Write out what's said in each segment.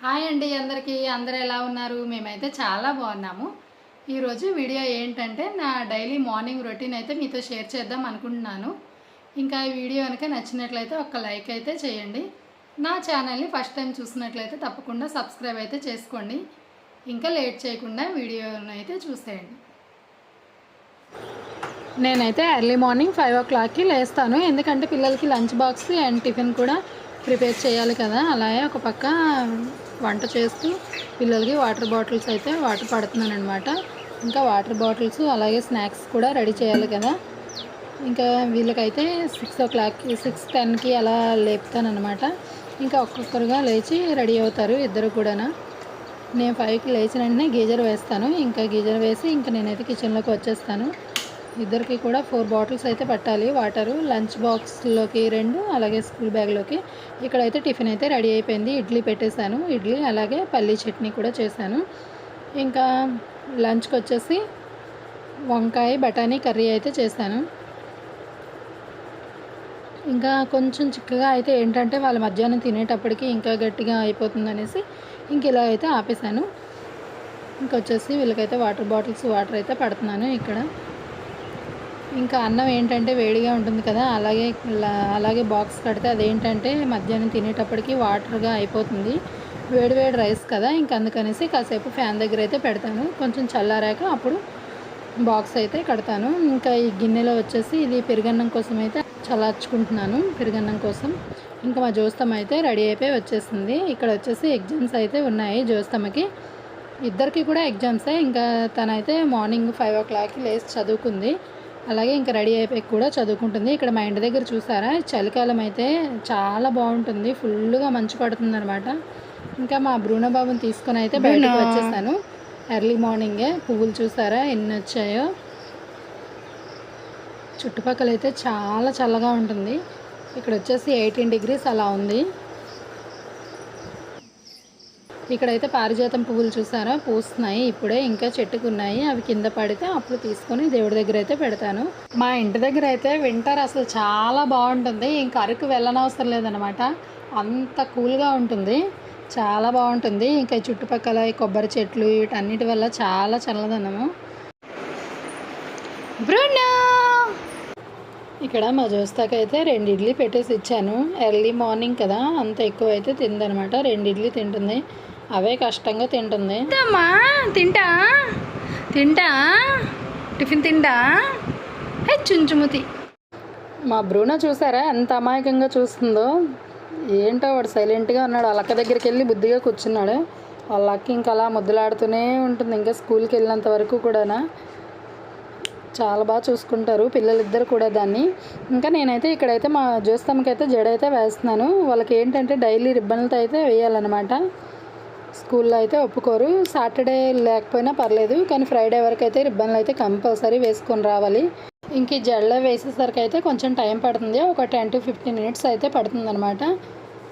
Hi అండి అందరికీ. అందరు ఎలా ఉన్నారు? మేమైతే చాలా బాగున్నాము. ఈరోజు వీడియో ఏంటంటే నా డైలీ మార్నింగ్ రొటీన్ అయితే మీతో షేర్ చేద్దాం అనుకుంటున్నాను. ఇంకా ఈ వీడియో కనుక నచ్చినట్లయితే ఒక లైక్ అయితే చేయండి. నా ఛానల్ని ఫస్ట్ టైం చూసినట్లయితే తప్పకుండా సబ్స్క్రైబ్ అయితే చేసుకోండి. ఇంకా లేట్ చేయకుండా వీడియోను అయితే చూసేయండి. నేనైతే ఎర్లీ మార్నింగ్ ఫైవ్ ఓ క్లాక్కి లేస్తాను. ఎందుకంటే పిల్లలకి లంచ్ బాక్స్ అండ్ టిఫిన్ కూడా ప్రిపేర్ చేయాలి కదా. అలాగే ఒక పక్క వంట చేస్తూ పిల్లలకి వాటర్ బాటిల్స్ అయితే వాటర్ పడుతున్నాను అనమాట ఇంకా వాటర్ బాటిల్స్ అలాగే స్నాక్స్ కూడా రెడీ చేయాలి కదా. ఇంకా వీళ్ళకైతే సిక్స్ ఓ క్లాక్కి సిక్స్ టెన్కి అలా లేపుతాను అనమాట ఇంకా ఒక్కొక్కరుగా లేచి రెడీ అవుతారు ఇద్దరు కూడా నేను ఫైవ్కి లేచిన వెంటనే గీజర్ వేస్తాను. ఇంకా గీజర్ వేసి ఇంకా నేనైతే కిచెన్లోకి వచ్చేస్తాను. ఇద్దరికి కూడా ఫోర్ బాటిల్స్ అయితే పట్టాలి. వాటరు లంచ్ బాక్స్లోకి రెండు అలాగే స్కూల్ బ్యాగ్లోకి. ఇక్కడైతే టిఫిన్ అయితే రెడీ అయిపోయింది. ఇడ్లీ పెట్టేశాను. ఇడ్లీ అలాగే పల్లీ చట్నీ కూడా చేశాను. ఇంకా లంచ్కి వచ్చేసి వంకాయ బఠానీ కర్రీ అయితే చేశాను. ఇంకా కొంచెం చిక్కగా అయితే ఏంటంటే వాళ్ళ మధ్యాహ్నం తినేటప్పటికి ఇంకా గట్టిగా అయిపోతుంది అనేసి ఇంక ఇలా అయితే ఆపేశాను. ఇంకొచ్చేసి వీళ్ళకైతే వాటర్ బాటిల్స్ వాటర్ అయితే పడుతున్నాను ఇక్కడ. ఇంకా అన్నం ఏంటంటే వేడిగా ఉంటుంది కదా అలాగే అలాగే బాక్స్ కడితే అదేంటంటే మధ్యాహ్నం తినేటప్పటికి వాటర్గా అయిపోతుంది. వేడి వేడి రైస్ కదా ఇంకా అందుకనేసి కాసేపు ఫ్యాన్ దగ్గర అయితే పెడతాను. కొంచెం చల్లారాక అప్పుడు బాక్స్ అయితే కడతాను. ఇంకా ఈ గిన్నెలో వచ్చేసి ఇది పెరుగన్నం కోసం అయితే చల్లార్చుకుంటున్నాను పెరుగన్నం కోసం. ఇంకా మా జోస్తమ్మ అయితే రెడీ అయిపోయి వచ్చేసింది. ఇక్కడ వచ్చేసి ఎగ్జామ్స్ అయితే ఉన్నాయి జోస్తమ్మకి. ఇద్దరికి కూడా ఎగ్జామ్సే ఇంకా తనైతే మార్నింగ్ ఫైవ్ ఓ క్లాక్కి లేచి చదువుకుంది. అలాగే ఇంకా రెడీ అయిపోయి కూడా చదువుకుంటుంది. ఇక్కడ మా ఇంటి దగ్గర చూసారా? చలికాలం అయితే చాలా బాగుంటుంది. ఫుల్గా మంచు పడుతుంది అనమాట ఇంకా మా బ్రూనో బాబుని తీసుకొని అయితే బయటకు వచ్చేసాను. ఎర్లీ మార్నింగే పువ్వులు చూసారా? ఎన్ని వచ్చాయో? చుట్టుపక్కల అయితే చాలా చల్లగా ఉంటుంది. ఇక్కడ వచ్చేసి ఎయిటీన్ డిగ్రీస్ అలా ఉంది. ఇక్కడైతే పారిజాతం పువ్వులు చూసారా? పూస్తున్నాయి ఇప్పుడే ఇంకా చెట్టుకున్నాయి. అవి కింద పడితే అప్పుడు తీసుకొని దేవుడి దగ్గర అయితే పెడతాను. మా ఇంటి దగ్గర అయితే వింటర్ అసలు చాలా బాగుంటుంది. ఇంకా అరకు వెళ్ళనవసరం లేదనమాట అంత కూల్గా ఉంటుంది. చాలా బాగుంటుంది. ఇంకా చుట్టుపక్కల ఈ కొబ్బరి చెట్లు వీటన్నిటి వల్ల చాలా చల్లదనము. బ్రూనా! ఇక్కడ మా జోస్తాకైతే రెండు ఇడ్లీ పెట్టేసి ఇచ్చాను. ఎర్లీ మార్నింగ్ కదా అంత ఎక్కువ అయితే తిందనమాట. రెండు ఇడ్లీ తింటుంది. అవే కష్టంగా తింటుంది. తింటామా? తింటా? తింటా? టిఫిన్ తింటా? హే చుంచుముతి. మా బ్రూనో చూసారా? ఎంత అమాయకంగా చూస్తుందో. ఏంటో వాడు సైలెంట్గా ఉన్నాడు. వాళ్ళ అక్క దగ్గరికి వెళ్ళి బుద్ధిగా కూర్చున్నాడు. వాళ్ళ అక్క ఇంకా అలా ముద్దులాడుతూనే ఉంటుంది. ఇంకా స్కూల్కి వెళ్ళినంత వరకు కూడానా. చాలా బాగా చూసుకుంటారు. పిల్లలిద్దరు కూడా దాన్ని. ఇంకా నేనైతే ఇక్కడైతే మా జ్యోస్తమ్మకి అయితే జడ అయితే వేస్తున్నాను. వాళ్ళకి ఏంటంటే డైలీ రిబ్బన్లతో అయితే వేయాలన్నమాట. స్కూల్లో అయితే ఒప్పుకోరు. సాటర్డే లేకపోయినా పర్లేదు కానీ ఫ్రైడే వరకు అయితే రిబ్బన్లు అయితే కంపల్సరీ వేసుకొని రావాలి. ఇంక ఈ జడలో వేసేసరికి అయితే కొంచెం టైం పడుతుంది. ఒక టెన్ టు ఫిఫ్టీన్ మినిట్స్ అయితే పడుతుంది అనమాట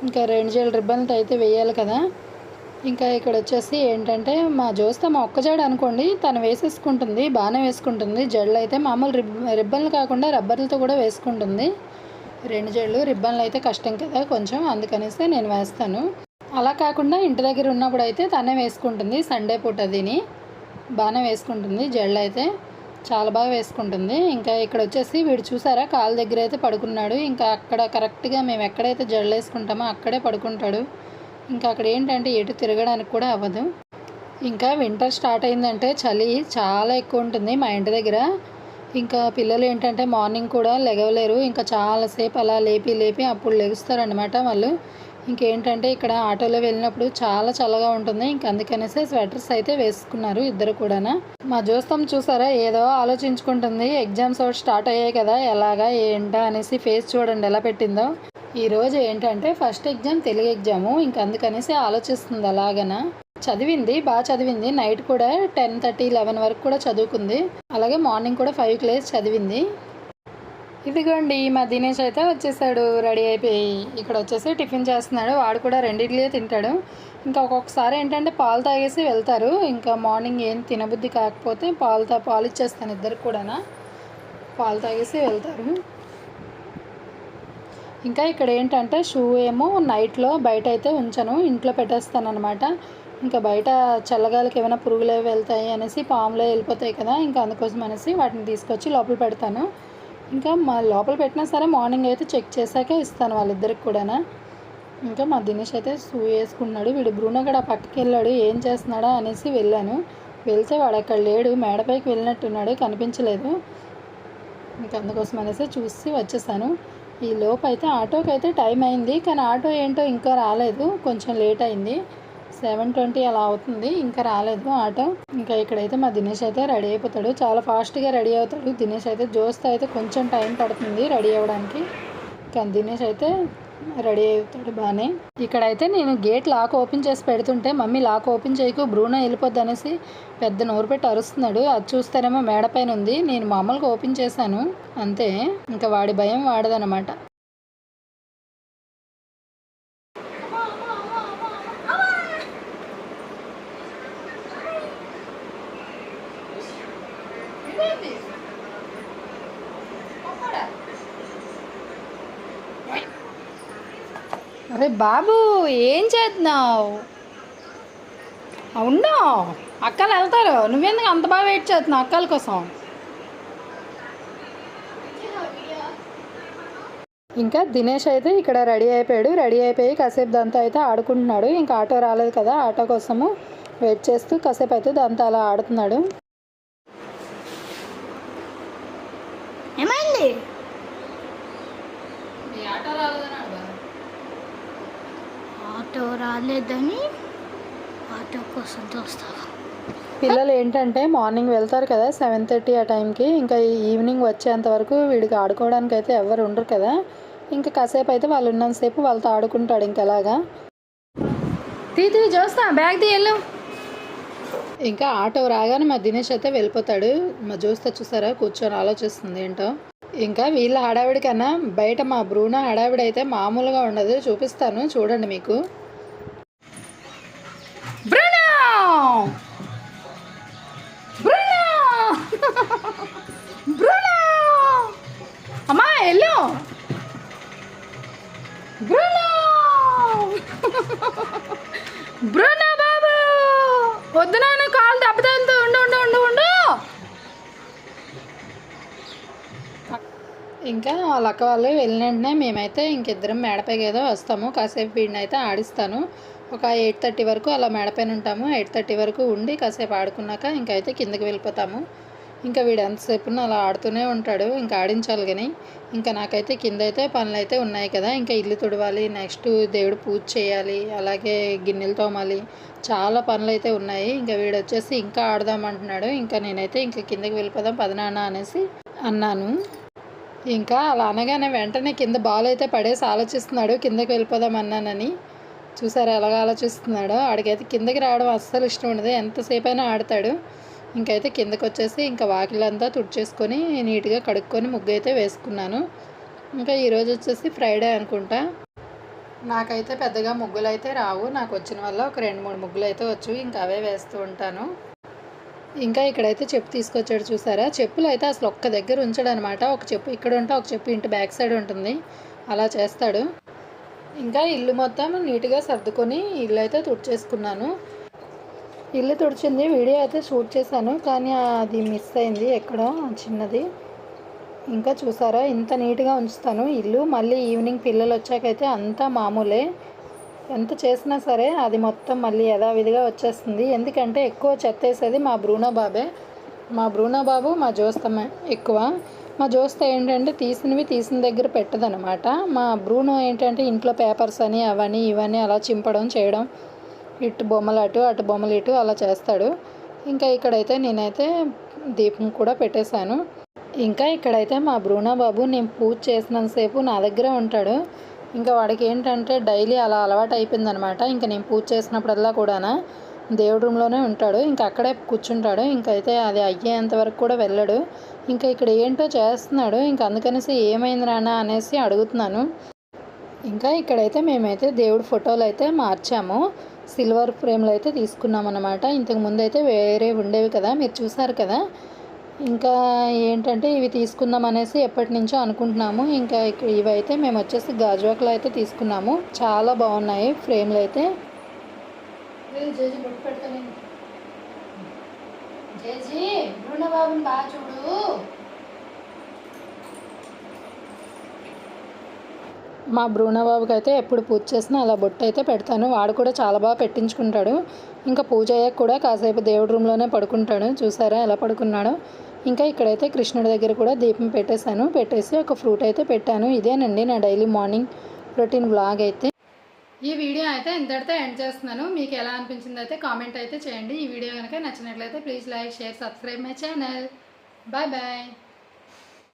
ఇంకా రెండు జడ రిబ్బన్లతో అయితే వేయాలి కదా. ఇంకా ఇక్కడ వచ్చేసి ఏంటంటే మా జోస్త మా ఒక్క జడ అనుకోండి తను వేసేసుకుంటుంది బాగానే వేసుకుంటుంది. జడలు అయితే మామూలు రిబ్ రిబ్బన్లు కాకుండా రబ్బర్లతో కూడా వేసుకుంటుంది. రెండు జడలు రిబ్బన్లు అయితే కష్టం కదా కొంచెం అందుకనేసి నేను వేస్తాను. అలా కాకుండా ఇంటి దగ్గర ఉన్నప్పుడు అయితే తనే వేసుకుంటుంది. సండే పూట తిని బాగానే వేసుకుంటుంది. జడలు అయితే చాలా బాగా వేసుకుంటుంది. ఇంకా ఇక్కడ వచ్చేసి వీడు చూసారా? కాలు దగ్గర అయితే పడుకున్నాడు. ఇంకా అక్కడ కరెక్ట్గా మేము ఎక్కడైతే జడలు వేసుకుంటామో అక్కడే పడుకుంటాడు. ఇంకా అక్కడ ఏంటంటే ఎటు తిరగడానికి కూడా అవ్వదు. ఇంకా వింటర్ స్టార్ట్ అయిందంటే చలి చాలా ఎక్కువ ఉంటుంది మా ఇంటి దగ్గర. ఇంకా పిల్లలు ఏంటంటే మార్నింగ్ కూడా లెగవలేరు ఇంకా చాలాసేపు అలా లేపి లేపి అప్పుడు లెగుస్తారనమాట వాళ్ళు. ఇంకేంటంటే ఇక్కడ ఆటోలో వెళ్ళినప్పుడు చాలా చల్లగా ఉంటుంది. ఇంక అందుకనేసి స్వెటర్స్ అయితే వేసుకున్నారు ఇద్దరు కూడానా. మా జోస్తం చూసారా? ఏదో ఆలోచించుకుంటుంది. ఎగ్జామ్స్ ఒకటి స్టార్ట్ అయ్యాయి కదా ఎలాగా ఏంటా అనేసి ఫేస్ చూడండి ఎలా పెట్టిందో. ఈ రోజు ఏంటంటే ఫస్ట్ ఎగ్జామ్ తెలుగు ఎగ్జాము. ఇంక అందుకనేసి ఆలోచిస్తుంది అలాగనా. చదివింది బాగా చదివింది. నైట్ కూడా టెన్ థర్టీ లెవెన్ వరకు కూడా చదువుకుంది. అలాగే మార్నింగ్ కూడా ఫైవ్కి లేసి చదివింది. ఇదిగోండి మా దినేష్ అయితే వచ్చేసాడు రెడీ అయిపోయి ఇక్కడ వచ్చేసి టిఫిన్ చేస్తున్నాడు. వాడు కూడా రెండిట్లే తింటాడు. ఇంకా ఒక్కొక్కసారి ఏంటంటే పాలు తాగేసి వెళ్తారు. ఇంకా మార్నింగ్ ఏం తినబుద్ధి కాకపోతే పాలు తా పాలు ఇచ్చేస్తాను ఇద్దరికి కూడా పాలు తాగేసి వెళ్తారు. ఇంకా ఇక్కడ ఏంటంటే షూ ఏమో నైట్లో బయట అయితే ఉంచను ఇంట్లో పెట్టేస్తాను అనమాట ఇంకా బయట చల్లగాలికి ఏమైనా పురుగులు వెళ్తాయి అనేసి పాములే వెళ్ళిపోతాయి కదా ఇంకా అందుకోసం అనేసి వాటిని తీసుకొచ్చి లోపల పెడతాను. ఇంకా మా లోపల పెట్టినా సరే మార్నింగ్ అయితే చెక్ చేశాకే ఇస్తాను వాళ్ళిద్దరికి కూడా ఇంకా మా దినేష్ అయితే షూ వేసుకున్నాడు. వీడు బ్రూనో కూడా పక్కకి వెళ్ళాడు. ఏం చేస్తున్నాడా అనేసి వెళ్ళాను. వెళ్తే వాడు అక్కడ లేడు. మేడపైకి వెళ్ళినట్టున్నాడు. కనిపించలేదు. ఇంకా అందుకోసం అనేసి చూసి వచ్చేసాను. ఈ లోపు అయితే ఆటోకి అయితే టైం అయింది. కానీ ఆటో ఏంటో ఇంకా రాలేదు. కొంచెం లేట్ అయింది. సెవెన్ ట్వంటీ అలా అవుతుంది. ఇంకా రాలేదు ఆటో. ఇంకా ఇక్కడైతే మా దినేష్ అయితే రెడీ అయిపోతాడు. చాలా ఫాస్ట్గా రెడీ అవుతాడు. దినేష్ అయితే జోస్తో అయితే కొంచెం టైం పడుతుంది రెడీ అవ్వడానికి. కానీ దినేష్ అయితే రెడీ అవుతాడు బాగానే ఇక్కడైతే నేను గేట్ లాక్ ఓపెన్ చేసి పెడుతుంటే మమ్మీ లాక్ ఓపెన్ చేయకు. బ్రూనో వెళ్ళిపోద్ది అనేసి పెద్ద నోరు పెట్టి అరుస్తున్నాడు. అది చూస్తారేమో మేడ పైన ఉంది. నేను మామూలుగా ఓపెన్ చేశాను. అంతే. ఇంకా వాడి భయం వాడదనమాట అరే బాబు ఏం చేస్తున్నావు? అవునా అక్కలు వెళ్తారు. నువ్వెందుకు అంత బాగా వెయిట్ చేస్తున్నావు అక్కల కోసం? ఇంకా దినేష్ అయితే ఇక్కడ రెడీ అయిపోయాడు. రెడీ అయిపోయి కాసేపు దాంతో అయితే ఆడుకుంటున్నాడు. ఇంకా ఆటో రాలేదు కదా ఆటో కోసము వెయిట్ చేస్తూ కాసేపు అయితే దాంతో అలా ఆడుతున్నాడు. ఏమైంది? ఆటో రాలేదని ఆటో కోసం చూస్తావా పిల్లలు ఏంటంటే మార్నింగ్ వెళ్తారు కదా సెవెన్ థర్టీ ఆ టైంకి. ఇంకా ఈవినింగ్ వచ్చేంత వరకు వీడికి ఆడుకోవడానికి అయితే ఎవరు ఉండరు కదా. ఇంకా కాసేపు అయితే వాళ్ళు ఉన్నంతసేపు వాళ్ళతో ఆడుకుంటాడు ఇంకా అలాగా. తీ తీ చూస్తా బ్యాగ్ తీయలు ఇంకా ఆటో రాగానే మా దినేష్ అయితే వెళ్ళిపోతాడు. మా చూస్తే చూసారా కూర్చొని ఆలోచిస్తుంది ఏంటో. ఇంకా వీళ్ళ హడావిడి కన్నా బయట మా బ్రూనో హడావిడి అయితే మామూలుగా ఉండదు. చూపిస్తాను చూడండి మీకు. Bruno! బ్రూనో బ్రూనో అమ్మా ఎల్లు బ్రూనో బ్రూనో బాబు! వద్దు నాన్న కాలు దెబ్బతంతో ఉండు ఉండు ఉండు ఉండు. ఇంకా వాళ్ళ అక్క వాళ్ళు వెళ్ళిన వెంటనే మేమైతే ఇంకిద్దరం మేడపైకి ఏదో వస్తాము. కాసేపు వీడినైతే ఆడిస్తాను. ఒక ఎయిట్ థర్టీ వరకు అలా మేడపైన ఉంటాము. ఎయిట్ థర్టీ వరకు ఉండి కాసేపు ఆడుకున్నాక ఇంకా అయితే కిందకి వెళ్ళిపోతాము. ఇంకా వీడు ఎంతసేపున అలా ఆడుతూనే ఉంటాడు. ఇంకా ఆడించాలి కానీ ఇంకా నాకైతే కింద అయితే పనులు అయితే ఉన్నాయి కదా. ఇంకా ఇల్లు తుడవాలి నెక్స్ట్ దేవుడు పూజ చేయాలి అలాగే గిన్నెలు తోమాలి. చాలా పనులు అయితే ఉన్నాయి. ఇంకా వీడు వచ్చేసి ఇంకా ఆడదామంటున్నాడు ఇంకా నేనైతే ఇంకా కిందకి వెళ్ళిపోదాం పదనాన్న అనేసి అన్నాను. ఇంకా అలా అనగానే వెంటనే కింద బాల్ అయితే పడేసి ఆలోచిస్తున్నాడు. కిందకి వెళ్ళిపోదాం అన్నానని. చూసారా ఎలాగ ఆలోచిస్తున్నాడో? ఆడికైతే కిందకి రావడం అస్సలు ఇష్టం ఉండదు. ఎంతసేపు అయినా ఆడతాడు. ఇంకైతే కిందకు వచ్చేసి ఇంకా వాకిలంతా తుడిచేసుకొని నీట్గా కడుక్కొని ముగ్గు అయితే వేసుకున్నాను. ఇంకా ఈరోజు వచ్చేసి ఫ్రైడే అనుకుంటా. నాకైతే పెద్దగా ముగ్గులు అయితే రావు. నాకు వచ్చిన వల్ల ఒక రెండు మూడు ముగ్గులు అయితే వచ్చు. ఇంకా అవే వేస్తూ ఉంటాను. ఇంకా ఇక్కడైతే చెప్పు తీసుకొచ్చాడు చూసారా? చెప్పులు అయితే అసలు ఒక్క దగ్గర ఉంచాడు అనమాట ఒక చెప్పు ఇక్కడ ఉంటే ఒక చెప్పు ఇంటి బ్యాక్ సైడ్ ఉంటుంది. అలా చేస్తాడు. ఇంకా ఇల్లు మొత్తం నీట్గా సర్దుకొని ఇల్లు అయితే తుడిచేసుకున్నాను. ఇల్లు తుడిచింది వీడియో అయితే షూట్ చేశాను కానీ అది మిస్ అయింది ఎక్కడో చిన్నది. ఇంకా చూసారా ఇంత నీట్గా ఉంచుతాను. ఇల్లు మళ్ళీ ఈవినింగ్ పిల్లలు వచ్చాకైతే అంతా మామూలే. ఎంత చేసినా సరే అది మొత్తం మళ్ళీ యథావిధిగా వచ్చేస్తుంది. ఎందుకంటే ఎక్కువ చెత్త వేసేది మా బ్రూనో బాబే మా బ్రూనో బాబు మా జోస్తమ్మ ఎక్కువ. మా జోస్త ఏంటంటే తీసినవి తీసిన దగ్గర పెట్టదనమాట మా బ్రూనో ఏంటంటే ఇంట్లో పేపర్స్ అని అవని ఇవని అలా చింపడం చేయడం ఇటు బొమ్మలు అటు అటు బొమ్మలు ఇటు అలా చేస్తాడు. ఇంకా ఇక్కడైతే నేనైతే దీపం కూడా పెట్టేశాను. ఇంకా ఇక్కడైతే మా బ్రూనా బాబు నేను పూజ చేసినంతసేపు నా దగ్గరే ఉంటాడు. ఇంకా వాడికి ఏంటంటే డైలీ అలా అలవాటు అయిపోయిందనమాట ఇంకా నేను పూజ చేసినప్పుడల్లా కూడానా దేవుడి రూమ్లోనే ఉంటాడు. ఇంకా అక్కడే కూర్చుంటాడు. ఇంకైతే అది అయ్యేంత వరకు కూడా వెళ్ళడు. ఇంకా ఇక్కడ ఏంటో చేస్తున్నాడు. ఇంకా అందుకనేసి ఏమైంది నాన్న అనేసి అడుగుతున్నాను. ఇంకా ఇక్కడైతే మేమైతే దేవుడి ఫోటోలు అయితే మార్చాము. సిల్వర్ ఫ్రేమ్లు అయితే తీసుకున్నాం అనమాట ఇంతకు ముందు అయితే వేరే ఉండేవి కదా. మీరు చూసారు కదా. ఇంకా ఏంటంటే ఇవి తీసుకుందాం అనేసి ఎప్పటి నుంచో అనుకుంటున్నాము. ఇంకా ఇక్కడ ఇవైతే మేము వచ్చేసి గాజువాకలు అయితే తీసుకున్నాము. చాలా బాగున్నాయి ఫ్రేమ్లు అయితే. జేజీ బొట్టు పెడతాను జేజీ బాబుని బాగా చూడు. మా బాబుకి అయితే ఎప్పుడు పూజ చేసినా అలా బొట్టు అయితే పెడతాను. వాడు కూడా చాలా బాగా పెట్టించుకుంటాడు. ఇంకా పూజ అయ్యాక కూడా కాసేపు దేవుడి రూమ్లోనే పడుకుంటాడు. చూసారా ఎలా పడుకున్నాడో? ఇంకా ఇక్కడైతే కృష్ణుడి దగ్గర కూడా దీపం పెట్టేశాను. పెట్టేసి ఒక ఫ్రూట్ అయితే పెట్టాను. ఇదేనండి నా డైలీ మార్నింగ్ రొటీన్ వ్లాగ్ అయితే. ఈ వీడియో అయితే ఇంతటితో ఎండ్ చేస్తున్నాను. మీకు ఎలా అనిపించింది అయితే కామెంట్ అయితే చేయండి. ఈ వీడియో కనుక నచ్చినట్లయితే please like share subscribe my channel. Bye bye.